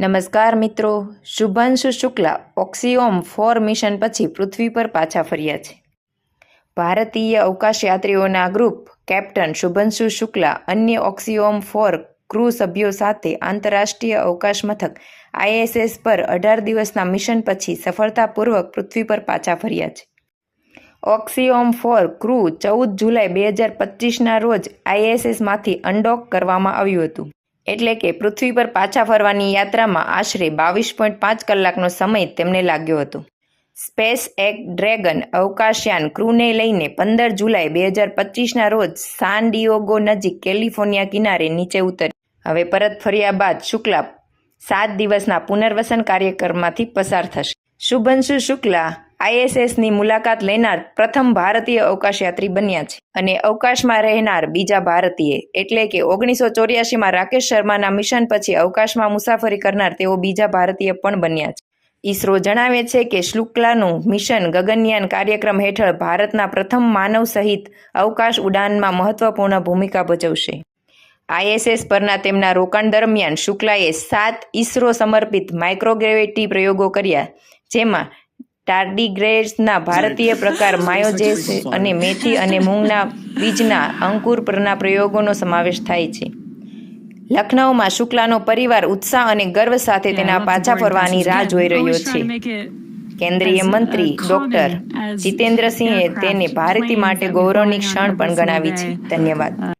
નમસ્કાર મિત્રો, Shubhanshu Shukla, Axiom four mission પછી પૃથ્વી પર પાછા ફર્યા છે. ભારતીય અવકાશયાત્રીઓના ગ્રુપ, કેપ્ટન શુભાંશુ શુક્લા, અન્ય ઓક્સિઓમ ફોર ક્રૂ સભ્યો સાથે આંતરરાષ્ટ્રીય અવકાશ મથક, આઈએસએસ પર અઢાર દિવસના મિશન પછી સફળતાપૂર્વક પૃથ્વી પર પાછા ફર્યા છે. ઓક્સિઓમ ફોર ક્રૂ ચૌદ જુલાઈ બે હજાર પચીસના રોજ આઈએસએસમાંથી અનડોક કરવામાં આવ્યું હતું. એટલે કે પૃથ્વી પર પાછા ફરવાની યાત્રામાં આશરે બાવીસ પોઈન્ટ પાંચ કલાકનો સમય તેમને લાગ્યો હતો. સ્પેસ એક ડ્રેગન અવકાશયાન ક્રૂને લઈને પંદર જુલાઈ બે હજાર પચીસના રોજ સાન ડિયોગો નજીક કેલિફોર્નિયા કિનારે નીચે ઉતરી. હવે પરત ફર્યા બાદ શુક્લા સાત દિવસના પુનર્વસન કાર્યક્રમમાંથી પસાર થશે. શુભંશુ શુક્લા આઈએસએસની મુલાકાત લેનાર પ્રથમ ભારતીય અવકાશયાત્રી બન્યા છે અને અવકાશમાં રહેનાર બીજા ભારતીય. એટલે કે ઓગણીસો ચોર્યાસીમાં રાકેશ શર્માના મિશન પછી અવકાશમાં મુસાફરી કરનાર તેઓ બીજા ભારતીય પણ બન્યા છે. ઈસરો જણાવે છે કે શુક્લાનું મિશન ગગનયાન કાર્યક્રમ હેઠળ ભારતના પ્રથમ માનવ સહિત અવકાશ ઉડાનમાં મહત્વપૂર્ણ ભૂમિકા ભજવશે. આઈએસએસ પરના તેમના રોકાણ દરમિયાન શુક્લાએ સાત ઈસરો સમર્પિત માઇક્રોગ્રેવિટી પ્રયોગો કર્યા, જેમાં ટાર્ડિગ્રેડ્સના ભારતીય પ્રકાર માયોજેસ અને મેથી અને મૂંગના બીજના અંકુર પરના પ્રયોગોનો સમાવેશ થાય છે. લખનૌમાં શુક્લાનો પરિવાર ઉત્સાહ અને ગર્વ સાથે તેના પાછા ફરવાની રાહ જોઈ રહ્યો છે. કેન્દ્રીય મંત્રી ડોક્ટર જીતેન્દ્રસિંહે તેને ભારતી માટે ગૌરવની ક્ષણ પણ ગણાવી છે. ધન્યવાદ.